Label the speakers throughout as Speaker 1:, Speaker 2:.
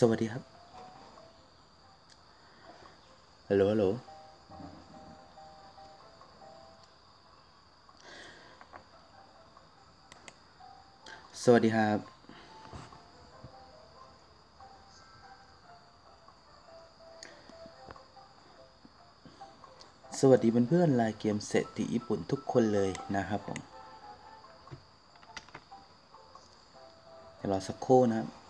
Speaker 1: สวัสดีครับ ฮัลโหลฮัลโหลสวัสดีครับ สวัสดีเพื่อนๆลน์เกมเศรษฐีญี่ปุ่นทุกคนเลยนะครับผมเดี๋ยวรอสักครู่นะครับ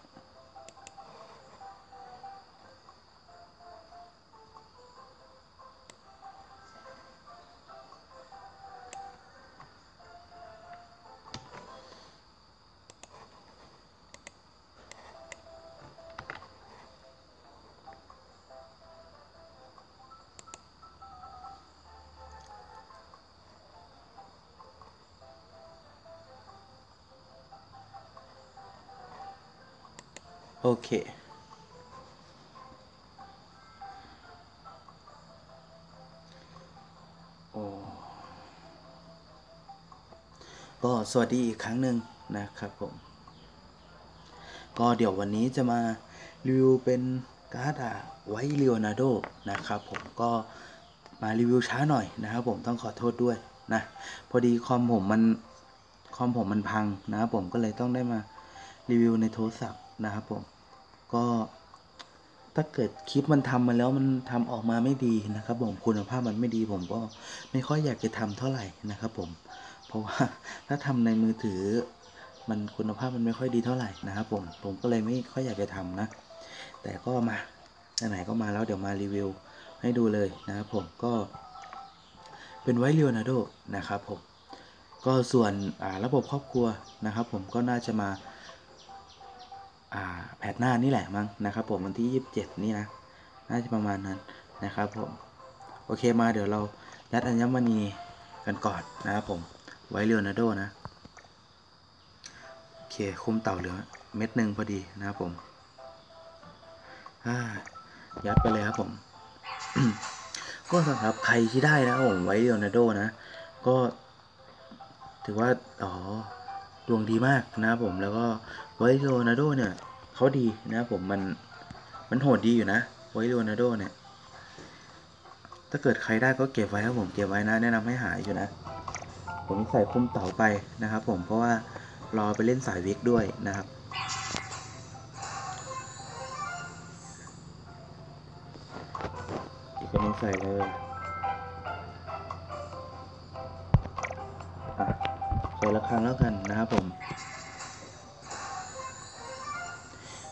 Speaker 1: โอเค โอ้ ก็สวัสดีอีกครั้งหนึ่งนะครับผม ก็เดี๋ยววันนี้จะมารีวิวเป็นการ์ดอะไว้เลโอนาโดนะครับผมก็มารีวิวช้าหน่อยนะครับผมต้องขอโทษด้วยนะ พอดีคอมผมมันคอมผมมันพังนะครับผมก็เลยต้องได้มารีวิวในโทรศัพท์นะครับผม ก็ถ้าเกิดคลิปมันทำมาแล้วมันทำออกมาไม่ดีนะครับผมคุณภาพมันไม่ดีผมก็ไม่ค่อยอยากจะทำเท่าไหร่นะครับผม เพราะว่าถ้าทำในมือถือ มันคุณภาพมันไม่ค่อยดีเท่าไหร่นะครับผมผมก็เลยไม่ค่อยอยากจะทำนะ แต่ก็มาไหนก็มาแล้วเดี๋ยวมารีวิวให้ดูเลยนะครับผมก็เป็นไวเลโอนาโดนะครับผมก็ส่วนระบบครอบครัวนะครับผมก็น่าจะมา แพทหน้านี่แหละมั้งนะครับ ผมวันที่ 27 นี่นะน่าจะประมาณนั้นนะครับผมโอเคมาเดี๋ยวเรายัดอัญมณีกันก่อนนะครับผมไว้เลโอนารโดนะโอเคคุมเต่าเหลือเม็ดหนึ่งพอดีนะครับผมยัดไปเลยครับผม ก็สำหรับใครที่ได้นะผมไว้เลโอนารโดนะ ก็ถือว่า อ๋อ ดวงดีมากนะครับผมแล้วก็ไวโรนาโดเนี่ยเขาดีนะครับผมมันมันโหดดีอยู่นะไวโรนาโดเนี่ย ถ้าเกิดใครได้ก็เก็บไว้ครับผมเก็บไว้นะแนะนำให้หายอยู่นะ ผมใส่คุมเต่าไปนะครับ ผมเพราะว่ารอไปเล่นสายวิกด้วยนะครับอีกคนนึงใส่เลย ใส่ละครั้งแล้วกันนะครับผม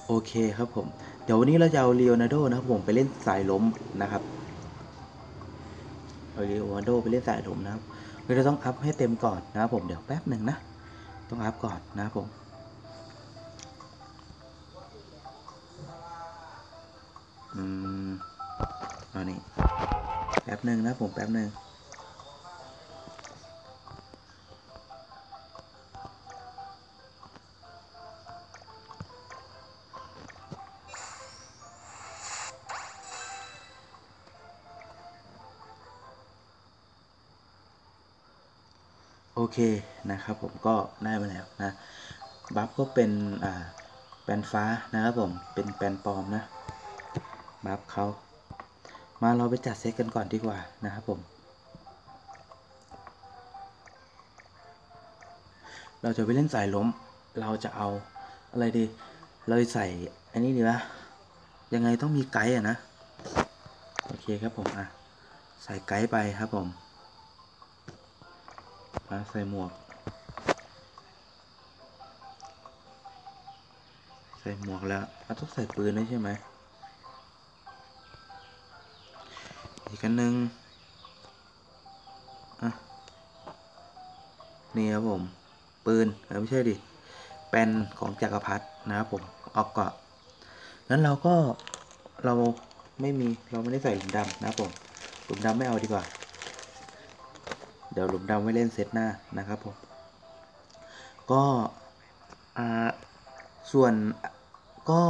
Speaker 1: โอเคครับผม เดี๋ยววันนี้เราจะเอาเลโอนาร์โดนะครับผมไปเล่นสายล้มนะครับเอาเลโอนาร์โดไปเล่นสายล้มนะครับเราต้องอัพให้เต็มก่อนนะครับผมเดี๋ยวแป๊บหนึ่งนะต้องอัพก่อนนะครับผมอืมอานี่แป๊บหนึ่งนะผมแป๊บหนึ่ง เคนะครับผมก็ได้มาแล้วนะบัฟก็เป็นอ่าแปนฟ้านะครับผมเป็นแปนปลอมนะบัฟเขามาเราไปจัดเซตกันก่อนดีกว่านะครับผม เราจะไปเล่นสายล้ม เราจะเอาอะไรดี เราใส่อันนี้ดีวะยังไงต้องมีไกด์อะนะ โอเคครับผมอะ ใส่ไกด์ไปครับผมาใส่หมวก ใส่หมวกแล้วเราต้องใส่ปืนด้วยใช่ไหมอีกอันหนึ่งอะนี่ครับผม ปืนเออไม่ใช่ดิแปนของจักรพรรดินะครับผมออกเกาะนั้นเราก็เราไม่มีเราไม่ได้ใส่หลุมดำนะครับผมหลุมดำไม่เอาดีกว่า เดี๋ยวหลุมดำไว้เล่นเซตหน้านะครับผม ก็อ่าส่วนก็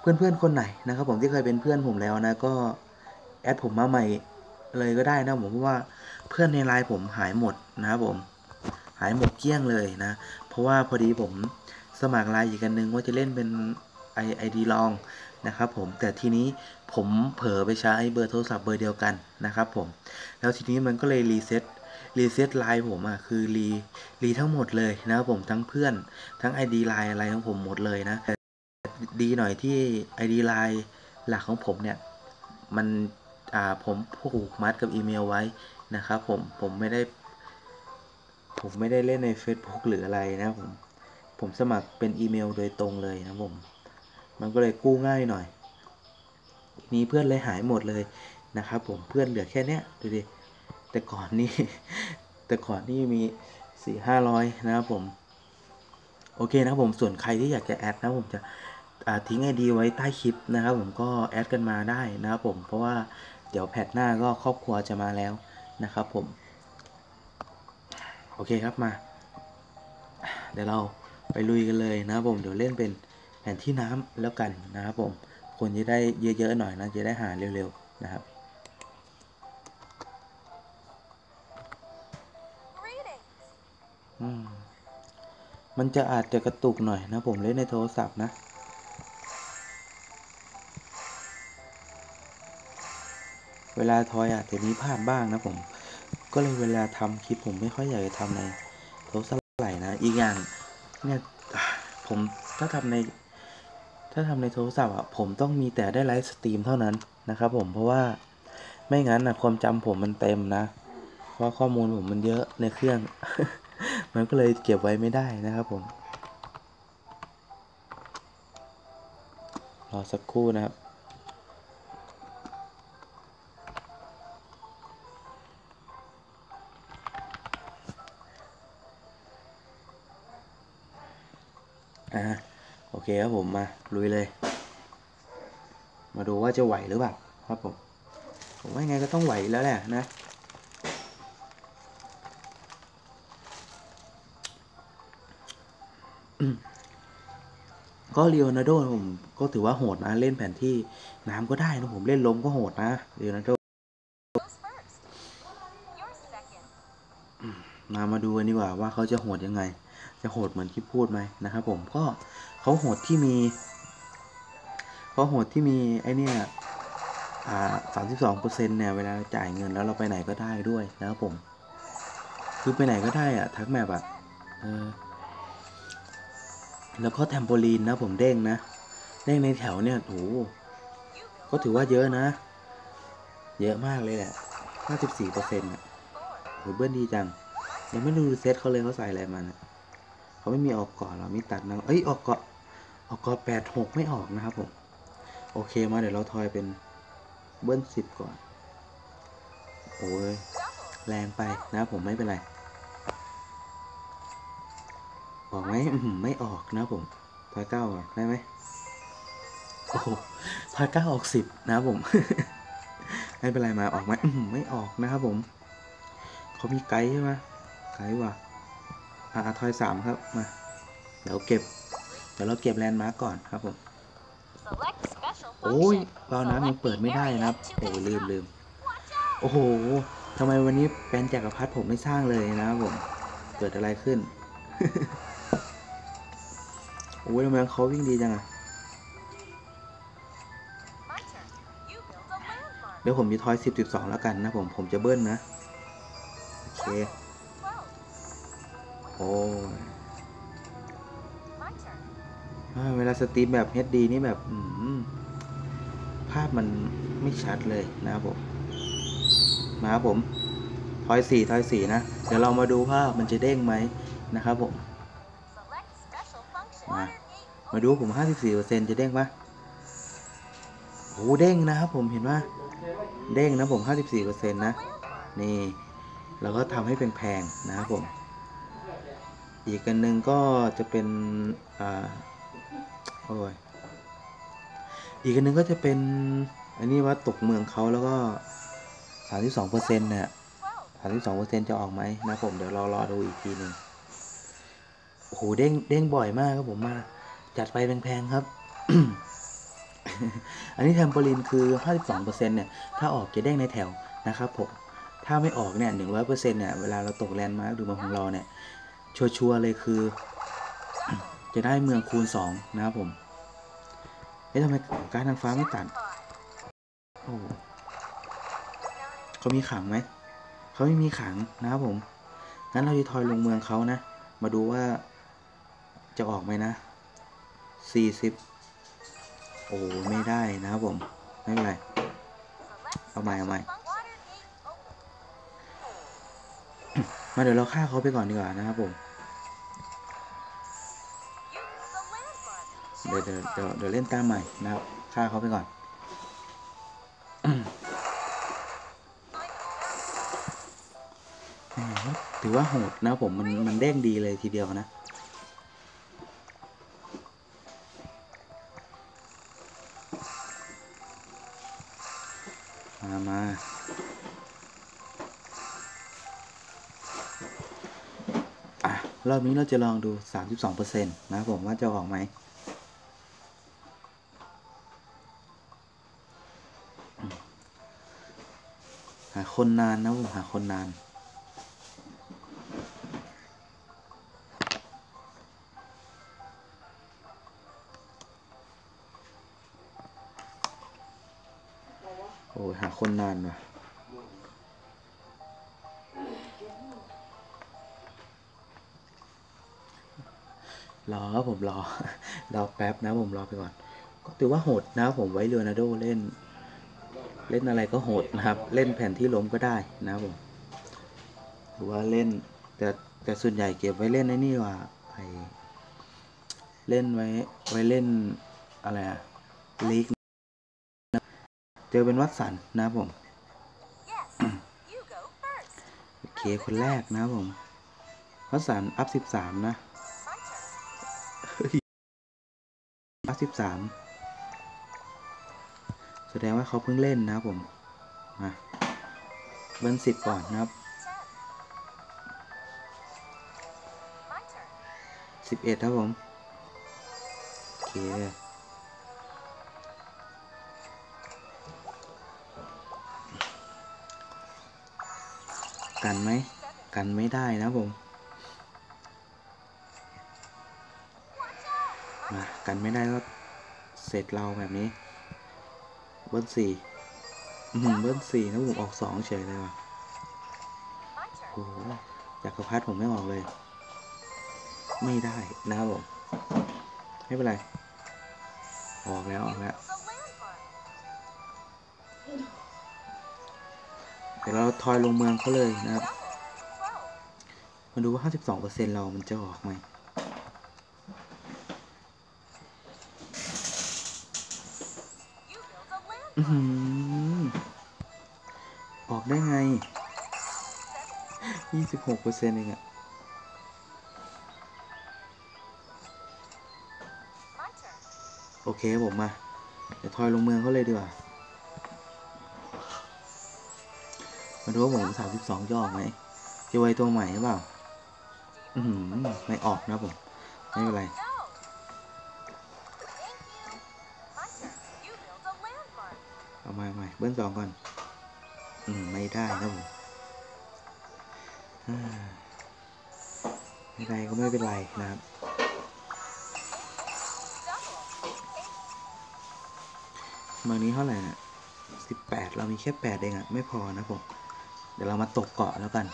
Speaker 1: เพื่อนๆคนไหนนะครับ ผมที่เคยเป็นเพื่อนผมแล้วนะก็แอดผมมาใหม่เลยก็ได้นะผมเพราะว่าเพื่อนในไลน์ผมหายหมดนะครับผม หายหมดเกลี้ยงเลยนะ เพราะว่าพอดีผมสมัครไลน์อีกกันนึงว่าจะเล่นเป็นไอไอดีลองนะครับผมแต่ทีนี้ผมเผลอไปใช้เบอร์โทรศัพท์เบอร์เดียวกันนะครับผม แล้วทีนี้มันก็เลยรีเซ็ต รีเซ็ตไลน์ผมอะคือรีรีทั้งหมดเลยนะครับผมทั้งเพื่อนทั้ง ID ไลน์อะไรของผมหมดเลยนะแต่ดีหน่อยที่ ID ไลน์หลักของผมเนี่ยมันอ่าผมผูกมัดกับอีเมลไว้นะครับผมผมไม่ได้ ผมไม่ได้เล่นใน Facebook หรืออะไรนะผมผมสมัครเป็นอีเมลโดยตรงเลยนะผมมันก็เลยกู้ง่ายหน่อย นี้เพื่อนเลยหายหมดเลยนะครับผมเพื่อนเหลือแค่เนี้ยดูดิ แต่ก่อนนี่ แต่ก่อนนี่มีสี่ห้าร้อยนะครับผม โอเคนะครับผมส่วนใครที่อยากจะแอดนะผมจะทิ้งไอดีไว้ใต้คลิปนะครับ ผมก็แอดกันมาได้นะครับผมเพราะว่าเดี๋ยวแพทหน้าก็ครอบครัวจะมาแล้วนะครับผม โอเคครับมา เดี๋ยวเราไปลุยกันเลยนะครับผมเดี๋ยวเล่นเป็นแผนที่น้ำแล้วกันนะครับผมคนจะได้เยอะๆหน่อยนะจะได้หาเร็วๆนะครับ มันจะอาจจะกระตุกหน่อยนะ ผมเล่นในโทรศัพท์นะ เวลาทอยอาจจะมีพลาดบ้างนะผม ก็เลยเวลาทำคลิปผมไม่ค่อยอยากจะทำในโทรศัพท์ไหร่นะ อีกอย่างเนี่ยผมถ้าทำใน ถ้าทำในโทรศัพท์อะผมต้องมีแต่ได้ไลฟ์สตรีมเท่านั้นนะครับผมเพราะว่าไม่งั้นนะความจำผมมันเต็มนะ เพราะข้อมูลผมมันเยอะในเครื่อง มันก็เลยเก็บไว้ไม่ได้นะครับผมรอสักครู่นะครับ อ่า โอเคครับผมมา ลุยเลย มาดูว่าจะไหวหรือเปล่า ครับผม ผมว่ายังไงก็ต้องไหวแล้วแหละนะ ก็เลีโอนาโดผมก็ถือว่าโหดนะ เล่นแผนที่น้ำก็ได้นะผมเล่นลมก็โหดนะเลีโอนาโดมามาดูกันดีกว่าว่าเขาจะโหดยังไง จะโหดเหมือนที่พูดไหมนะครับผมก็เขาโหดที่มีเขาโหดที่มีไอเนี่ยอ่าสามสิบสองเปอร์เซ็นต์เนี่ยเวลาจ่ายเงินแล้วเราไปไหนก็ได้ด้วยนะครับผม คือไปไหนก็ได้อะทักแมปอะเออ แล้วก็แทมโปลีนนะผมเด้งนะเด้งในแถวเนี่ยโอ้โหก็ถือว่าเยอะนะ เยอะมากเลยแหละห้าสิบสี่เปอร์เซ็นต์อะโหเบิ้ลดีจัง ยังไม่ดูเซตเขาเลยเขาใส่อะไรมาเนี่ยเขาไม่มีออกเกาะเราไมีตัดนะเอ้ยออกกาะออกกาะแปดหกไม่ออกนะครับผม โอเคมาเดี๋ยวเราทอยเป็นเบิ้ลสิบก่อน โอ้ยแรงไปนะผมไม่เป็นไร ออกไหมอื้อหือไม่ออกนะผมทอยเก้าก่อนได้ไหมโอ้โหทอยเก้าออกสิบนะผม ไม่เป็นไรมาออกไหมอื้อหือไม่ออกนะครับผมเขามีไกด์ใช่ไหมไกด์ว่ะอ่าทอยสามครับมาเดี๋ยวเก็บ เดี๋ยวเราเก็บแลนด์มาร์กก่อนครับผมโอ้ย
Speaker 2: function.
Speaker 1: วาน้ำยังเปิดไม่ได้นะครับโอ้ลืมลืมโอ้โหทำไมวันนี้เป็นจักรพรรดิผมไม่สร้างเลยนะครับผม เกิดอะไรขึ้น โอ้ยทำไมเขาวิ่งดีจังอะเดี๋ยวผมจะทอยสิบสิบสองแล้วกันนะผมผมจะเบิ้ลนะ โอเค โอ้ยเวลาสตรีมแบบ HD นี่แบบภาพมันไม่ชัดเลยนะครับผม มาครับผมทอยสี่ทอยสี่นะ เดี๋ยวเรามาดูภาพมันจะเด้งไหมนะครับผม มาดูผม54%จะเด้งปะโอ้เด้งนะครับผมเห็นว่าเด้งนะผม54%นะ
Speaker 2: landmark.
Speaker 1: นี่เราก็ทำให้เป็นแพงๆนะครับผม อีกอันหนึ่งก็จะเป็นอ่าโอ้ยอีกอันหนึ่งก็จะเป็น อันนี้ว่าตกเมืองเขาแล้วก็32%เนี่ย
Speaker 2: Twelve.
Speaker 1: 32%จะออกไหมนะผมเดี๋ยวรอรอดูอีกทีหนึ่งโอ้โหเด้งเด้งบ่อยมากครับผมมา จัดไปแพงๆครับ อันนี้แทมโปลินคือ 52%เนี่ย ถ้าออกจะเด้งในแถวนะครับผม ถ้าไม่ออกเนี่ย 100%เนี่ย เวลาเราตกแลนด์มาร์คดูมืองของเราเนี่ย ชัวร์ๆเลยคือ จะได้เมืองคูณ 2 นะครับผมฮ้ยทำไมการดนางฟ้าไม่ตัดโอ้เขามีขังไหม เขาไม่มีขังนะครับผม งั้นเราจะทอยลงเมืองเขานะ มาดูว่าจะออกไหมนะ สี่สิบโอ้ไม่ได้นะครับผม ไม่เป็นไร เอาใหม่เอาใหม่มาเดี๋ยวเราฆ่าเขาไปก่อนดีกว่านะครับผม เดี๋ยวเดี๋ยวเดี๋ยวเล่นตามใหม่นะครับ ฆ่าเขาไปก่อน ถือว่าโหดนะผมมันมันเด้งดีเลยทีเดียวนะ มา อะ รอบนี้เราจะลองดู 32%นะครับผมว่าจะออกไหมอืมหาคนนานนะผมหาคนนาน อ้ยหาคนนานว่ะรอครับผมรอรอแป๊บนะผมรอไปก่อน ก็ถือว่าโหดนะผมไว้เรโอนาโดเล่น เล่นอะไรก็โหดนะครับ เล่นแผ่นที่ล้มก็ได้นะผมหรือว่าเล่นแต่แต่ส่วนใหญ่เก็บไว้เล่นในนี่ว่าไอเล่นไว้ไว้เล่นอะไรอะลีก เจอเป็นวัดสันนะผม โอเค คนแรกนะผม วัดสันอัพสิบสามนะ อัพสิบสามแสดงว่าเขาเพิ่งเล่นนะผม มาเบิ้ลสิบก่อนนะครับสิบเอ็ดครับผม โอเค กันไหม กันไม่ได้นะผม มา กันไม่ได้ก็เสร็จเราแบบนี้ เบิ้ลสี่เบิ้ลสี่นะผมออกสองเฉยเลยว่ะโอ้โหจักรพรรดิผมไม่ออกเลย ไม่ได้นะครับผม ไม่เป็นไร ออกแล้ว ออกแล้ว ดี๋ยวเราทอยลงเมืองเขาเลยนะครับ มาดูว่า 52%เรามันจะออกไหมอื้อ
Speaker 2: landmark.
Speaker 1: หือออกได้ไง 26%เองอะโอเคผมมา เดี๋ยวทอยลงเมืองเขาเลยดีกว่า มาดูว่าผม32จะองยอกไหมจะไวตัวใหม่หรือเปล่า อือหือไม่ออกนะผม ไม่เป็นไรเอาใหมาใหม่เบิ้ลสองก่อน อืม ไม่ได้นะผมอ่าไม่ได้ก็ไม่เป็นไรนะครับเมืองนี้เท่าไหร่น่ะสิบแปดเรามีแค่แปดเองอะไม่พอนะผม เดี๋ยวเรามาตกเกาะแล้วกัน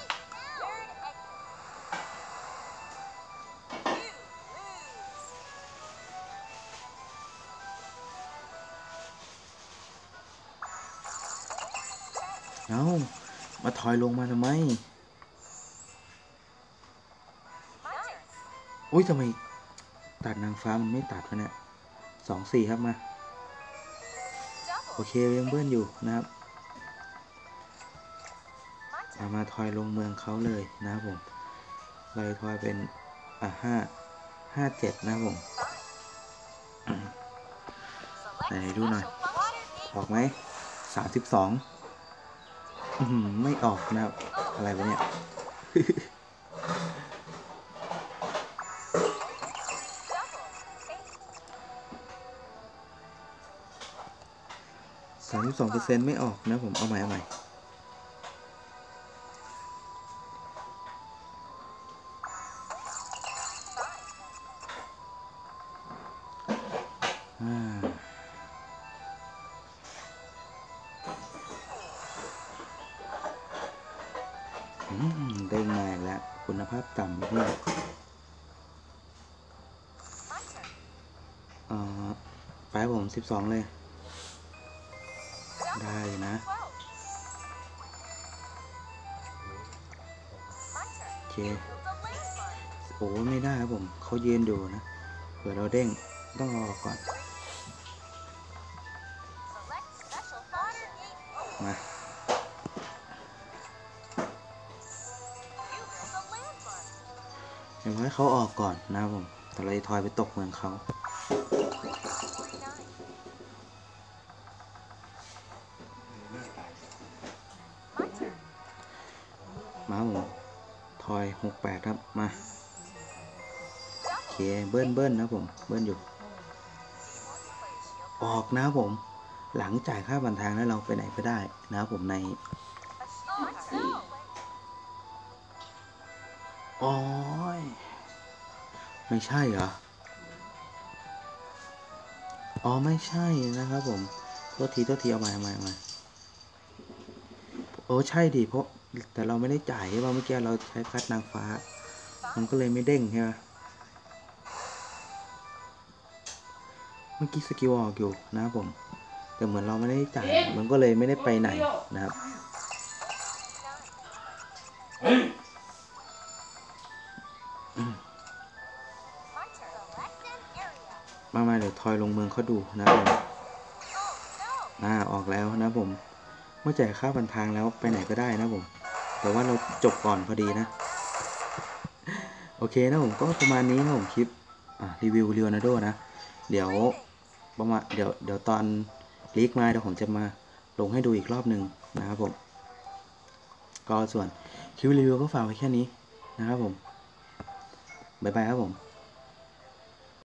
Speaker 1: เอามาถอยลงมาทำไม อุ้ยทำไม ตัดนางฟ้ามันไม่ตัดวะเนี่ยสองสี่ครับมา โอเคยังเบิ้ลอยู่นะครับามาทอยลงเมืองเขาเลยนะครับผมเราจะทอยเป็นอะห้าห้าเจ็ดนะผมไหนดูหน่อย ออกไหมสามสิบสองไม่ออกนะครับ อะไรวะเนี่ยสามสิบสองเปอร์เซ็นต์ไม่ออกนะผม เอาใหม่เอาใหม่ ได้มาอีกแล้วคุณภาพต่ำนี่เออไปผมสิบสองเลย ได้นะโอเคโอ้ไม่ได้ครับผมเขาเยืนอยู่นะเผื่อเราเด้งต้องรอก่อน เดี๋ยวให้เขาออกก่อนนะครับผม แต่เราจะทอยไปตกเมืองเขา
Speaker 2: Forty-nine. My turn.
Speaker 1: มาครับผมทอยหกแปดครับ มา โอเค
Speaker 2: Double.
Speaker 1: เบิ้ลเบิ้ลนะครับผม เบิ้ลอยู่
Speaker 2: Do you want to play a shield?
Speaker 1: ออกนะครับผม หลังจ่ายค่าบันทางแล้วเราไปไหนก็ได้นะครับผมใน
Speaker 2: A shield. My turn.
Speaker 1: โอ้ย ไม่ใช่เหรอ อ๋อ ไม่ใช่นะครับผมโทษทีโทษทีเอาใหม่เอาใหม่เอาใหม่โอ้ใช่ดิเพราะแต่เราไม่ได้จ่ายใช่ป่ะเมื่อกี้เราใช้คัดนางฟ้า มันก็เลยไม่เด้งใช่ไหมเมื่อกี้สกิลออกอยู่นะครับผม แต่เหมือนเราไม่ได้จ่ายมันก็เลยไม่ได้ไปไหนนะครับ มามาเดี๋ยวทอยลงเมืองเขาดูนะผม
Speaker 2: Oh, no.
Speaker 1: อ่าออกแล้วนะผม เมื่อจ่ายค่าบันทางแล้วไปไหนก็ได้นะผม แต่ว่าเราจบก่อนพอดีนะ โอเคนะผมก็ประมาณนี้นะผมคลิปรีวิวเรียนาโดนะ เดี๋ยวประมาณเดี๋ยวเดี๋ยวตอนลีกมาเดี๋ยวผมจะมาลงให้ดูอีกรอบหนึ่งนะครับผม ก็ส่วนคลิปรีวิวก็ฝากไว้แค่นี้นะครับผม บ๊ายบายครับผม